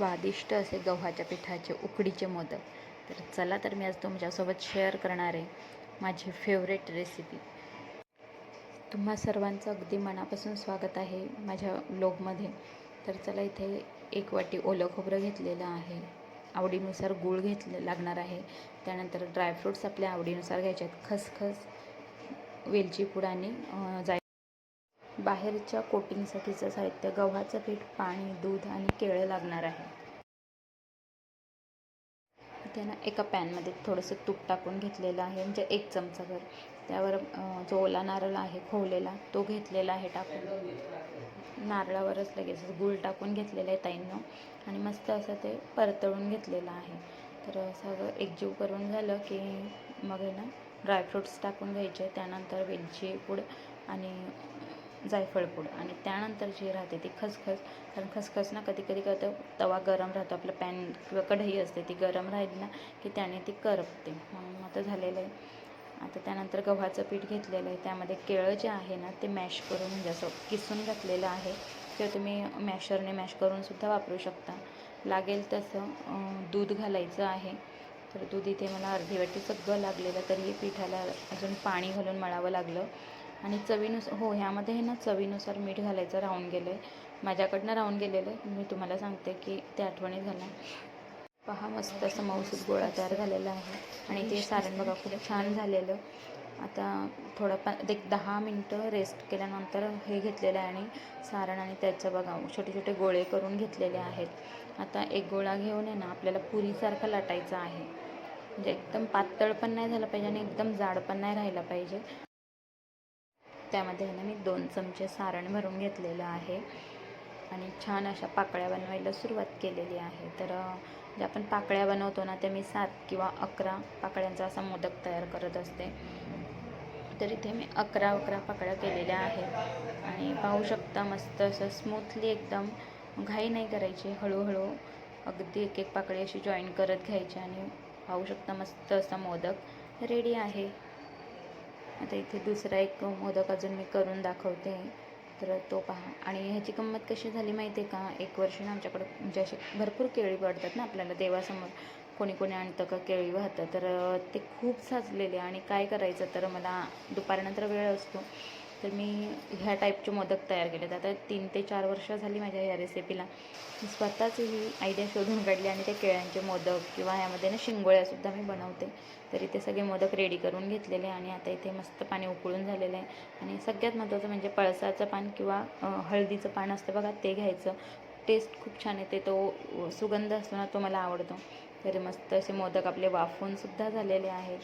स्वादिष्ट असे गव्हाच्या पिठाचे उकडीचे मोदक. तर चला तर मी आज तुमच्यासोबत शेअर करणार आहे माझी फेवरेट रेसिपी तुम्हा सर्वांचं अगदी मनापासून स्वागत आहे माझ्या ब्लॉगमध्ये तर चला इथे एक वाटी ओलं खोबरं घेतलेलं आहे. आवडीनुसार गूळ घेतलं लागणार आहे. त्यानंतर ड्रायफ्रूट्स आपल्या आवडीनुसार घ्यायचे आहेत. खसखस वेलची पूड आणि जाय बाहेरच्या कोटिंगसाठीचं साहित्य गव्हाचं पीठ पाणी दूध आणि केळं लागणार आहे. इथे ना एका पॅनमध्ये थोडंसं तूप टाकून घेतलेलं आहे म्हणजे एक चमचाभर त्यावर जो ओला नारळ आहे खोवलेला तो घेतलेला आहे टाकून. नारळावरच लगेच गूळ टाकून घेतलेलं आहे ताईंनं. आणि मस्त असं ते परतळून घेतलेलं आहे. तर सगळं एकजीव करून झालं की मग आहे ना ड्रायफ्रूट्स टाकून घ्यायचे त्यानंतर वेलची पूड आणि जायफळ पूड. आणि त्यानंतर जी राहते ती खसखस. कारण खसखस ना कधी कधी करतं तवा गरम राहतो आपलं पॅन किंवा कढई असते ती गरम राहिली ना की त्याने ती करपते. म्हणून आता झालेलं आहे. आता त्यानंतर गव्हाचं पीठ घेतलेलं आहे. त्यामध्ये केळं जे आहे ना ते मॅश करून म्हणजे असं किसून घातलेलं आहे. किंवा तुम्ही मॅशरने मॅश करूनसुद्धा वापरू शकता. लागेल तसं दूध घालायचं आहे. तर दूध इथे मला अर्धी वाटी सगळं लागलेलं तरीही पिठाला अजून पाणी घालून मळावं लागलं. आणि चवीनुसार हो ह्यामध्ये आहे ना चवीनुसार मीठ घालायचं राहून गेलं आहे माझ्याकडनं राहून गेलेलं आहे. मी तुम्हाला सांगते की ते आठवणी झाल्या. पहा मस्त असं मऊसूद गोळा तयार झालेला आहे. आणि ते सारण बघा खूप छान झालेलं. आता थोडं पा एक दहा मिनटं रेस्ट केल्यानंतर हे घेतलेलं आहे आणि सारण आणि त्याचं बघा छोटे छोटे गोळे करून घेतलेले आहेत. आता एक गोळा घेऊन आहे ना आपल्याला पुरीसारखा लाटायचा आहे. म्हणजे एकदम पातळ पण नाही झालं पाहिजे आणि एकदम जाड पण नाही राहिला पाहिजे. त्यामध्ये ना मी दोन चमचे सारण भरून घेतलेलं आहे. आणि छान अशा पाकळ्या बनवायला सुरुवात केलेली आहे. तर ज्या आपण पाकळ्या बनवतो ना त्या मी सात किंवा अकरा पाकळ्यांचा असा मोदक तयार करत असते. तर इथे मी अकरा अकरा पाकळ्या केलेल्या आहेत. आणि पाहू शकता मस्त असं स्मूथली एकदम घाई नाही करायची हळूहळू अगदी एक एक पाकळी अशी जॉईन करत घ्यायची आणि पाहू शकता मस्त असा मोदक रेडी आहे. आता इथे दुसरा एक मोदक अजून मी करून दाखवते. तर तो पहा. आणि ह्याची किंमत कशी झाली माहिती आहे का? एक वर्ष ना आमच्याकडं म्हणजे असे भरपूर केळी पडतात ना आपल्याला देवासमोर. कोणी कोणी आणतं का केळी वाहतं. तर ते खूप साचलेले आणि काय करायचं तर मला दुपारनंतर वेळ असतो. तर मी ह्या टाईपचे मोदक तयार केलेत आता तीन ते चार वर्ष झाली माझ्या ह्या रेसिपीला मी स्वतःच ही आयडिया शोधून काढली आणि त्या केळ्यांचे मोदक किंवा ह्यामध्ये ना शिंगोळ्यासुद्धा मी बनवते. तर इथे सगळे मोदक रेडी करून घेतलेले आणि आता इथे मस्त पाणी उकळून झालेलं आहे. आणि सगळ्यात महत्त्वाचं म्हणजे पळसाचं पान किंवा हळदीचं पान असतं बघा ते घ्यायचं. टेस्ट खूप छान येते तो सुगंध असतो ना तो मला आवडतो. तर मस्त असे मोदक आपले वाफूनसुद्धा झालेले आहेत.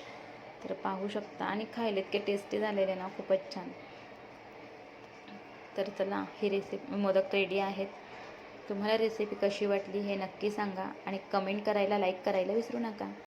तर पाहू शकता. आणि खायला इतके टेस्टी झालेले ना खूपच छान. तर चला ही रेसिपी मोदक रेडी आहेत. तुम्हाला रेसिपी कशी वाटली हे नक्की सांगा आणि कमेंट करायला लाईक करायला विसरू नका.